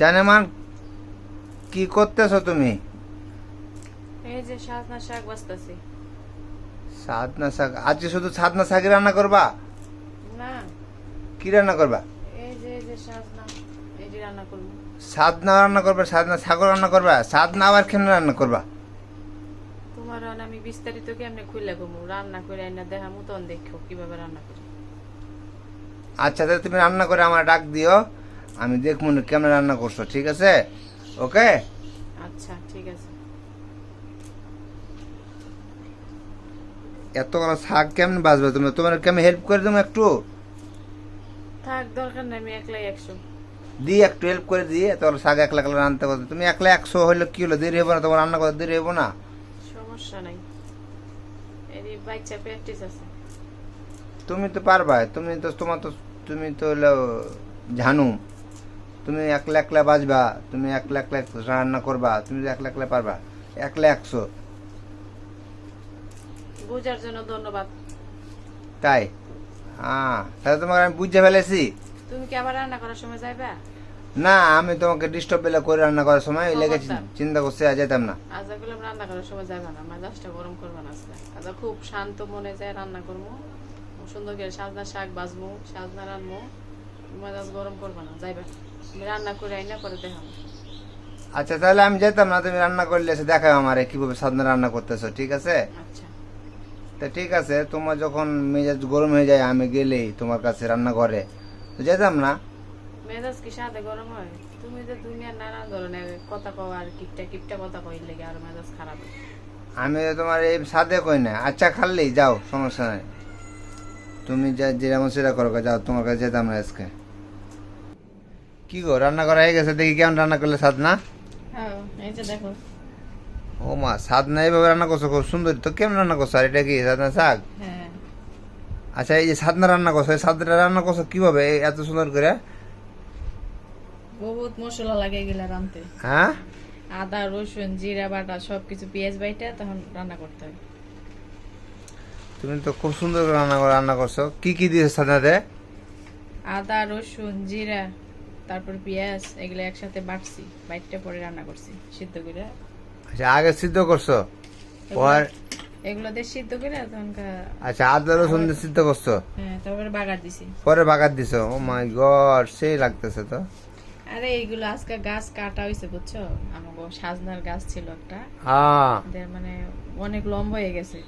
জানেমান কি করতেছো তুমি? এই যে সাজনা শাক বাঁচতেছি সাদনা শাক? আজকে শুধু সাদনা শাকই রান্না করবা? না। কি রান্না করবা? এই যে এই যে সাজনা এই রান্না করব। সাদনা রান্না করবা সাদনা শাক রান্না করবা? সাদনা আবার কেমনে রান্না করবা? তোমার আমি বিস্তারিত কেমনে খুলে কমু? রান্না করে আইনা দেখা মতন দেখো কীভাবে রান্না করি। আচ্ছা তাহলে তুমি রান্না করে আমার ডাক দিও। আমি দেখব না কেমন রান্না করছ ঠিক আছে? ওকে? আচ্ছা ঠিক আছে। এত এতগুলো শাক কেমন বাজবে তুমি তোমার কেমন হেল্প করে দেবো একটু? থাক দরকার নাই আমি একলাই একশো। দিই একটু হেল্প করে দিই এতগুলো শাক একলা একলা রান্নতে করতে তুমি একলা একশো হইলে কি হলো? দেরি হব না তোমার রান্না করতে দেরি হব না? সমস্যা নাই। এই বাচ্চা প্র্যাকটিস আছে। তুমি তো পারবা তুমি তো তোমার তো তুমি তো হলো জানু। তুমি একলা একলা বাজবা তুমি একলা একলা রান্না করবা তুমি একলা একলা পারবা একলা একশো। বুঝার জন্য ধন্যবাদ। তাই? হ্যাঁ তাহলে তোমাকে আমি বুঝে ফেলেছি। তুমি কি আবার রান্না করার সময় যাইবা? না আমি তোমাকে ডিস্টার্ব পেলে করে রান্না করার সময় লেগে। চিন্তা করতে আর যেতাম না। আজ করলাম রান্না করার সময় যাবে না মেজাজটা গরম করবে না আজকে। আজ খুব শান্ত মনে যায় রান্না করব। সুন্দর করে সাজনা শাক বাজবো সাজনা রানবো মেজাজ গরম করবে না যাইবা। রান্না করে আইনা করে দেখাবো আচ্ছা তাহলে আমি যেতাম না তুমি রান্না করলে এসে দেখাও আমারে কীভাবে সাধনা রান্না করতেছো ঠিক আছে? আচ্ছা। তা ঠিক আছে তোমার যখন মেজাজ গরম হয়ে যায় আমি গেলেই তোমার কাছে রান্না করে তো যেতাম না? মেজাজ কি সাথে গরম হয়? তুমি যে দুনিয়ার নানা ধরনের কথা কও আর কিপটা কিপটা কথা কই লেগে আর মেজাজ খারাপ। আমি তোমার এই সাদে কই না। আচ্ছা খাললেই যাও সমস্যা নাই। তুমি যা যেরকম সেটা করো যাও তোমার কাছে যেতাম না আজকে। কি গো রান্না করা হয়ে গেছে? দেখি কেমন রান্না করলে সাদনা হ্যাঁ দেখো। ও মা সাদনা এইভাবে রান্না করছ? খুব সুন্দর। তো কেমন রান্না করছ? আর এটা কি সাদনা শাক? হ্যাঁ। আচ্ছা এই যে সাদনা রান্না করছ এই সাদনা রান্না করছ কীভাবে? এত সুন্দর করে? বহুত মশলা লাগে গেলে রানতে হ্যাঁ? আদা রসুন জিরা বাটা সবকিছু পেঁয়াজ বাইটা তখন রান্না করতে হয়। তুমি তো খুব সুন্দর করে রান্না করে রান্না করছ। কি কি দিয়েছ সাদনাতে আদা রসুন জিরা। তারপর পেঁয়াজ এগুলো একসাথে বাটছি বাইটটা পরে রান্না করছি সিদ্ধ করে। আচ্ছা আগে সিদ্ধ করছ? পর এগুলো দিয়ে সিদ্ধ করে তখনকার আচ্ছা আদা রসুন দিয়ে সিদ্ধ করছ? হ্যাঁ তারপরে বাগার দিছি। পরে বাগার দিছো? ও মাই গড সেই লাগতেছে তো। আরে এইগুলো আজকে গাছ কাটা হয়েছে বুঝছ? আমাকে সাজনার গাছ ছিল একটা। হ্যাঁ। মানে অনেক লম্বা হয়ে গেছে।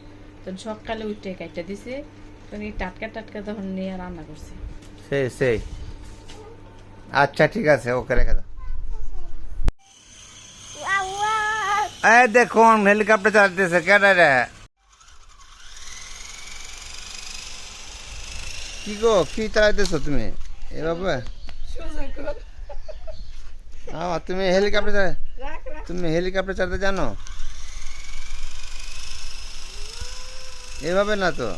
তখন সকালে উঠে কাটটা দিছে তখন এই টাটকা টাটকা তখন নিয়ে রান্না করছি। সেই সেই। আচ্ছা ঠিক আছে ওকে রেখে দাও। এই দেখুন হেলিকপ্টার চালাতেছে কেডা রে? কি গো কি চালাইতেছো তুমি? এভাবে? আহ, তুমি হেলিকপ্টার তুমি হেলিকপ্টার চালাতে জানো? এভাবে না তো?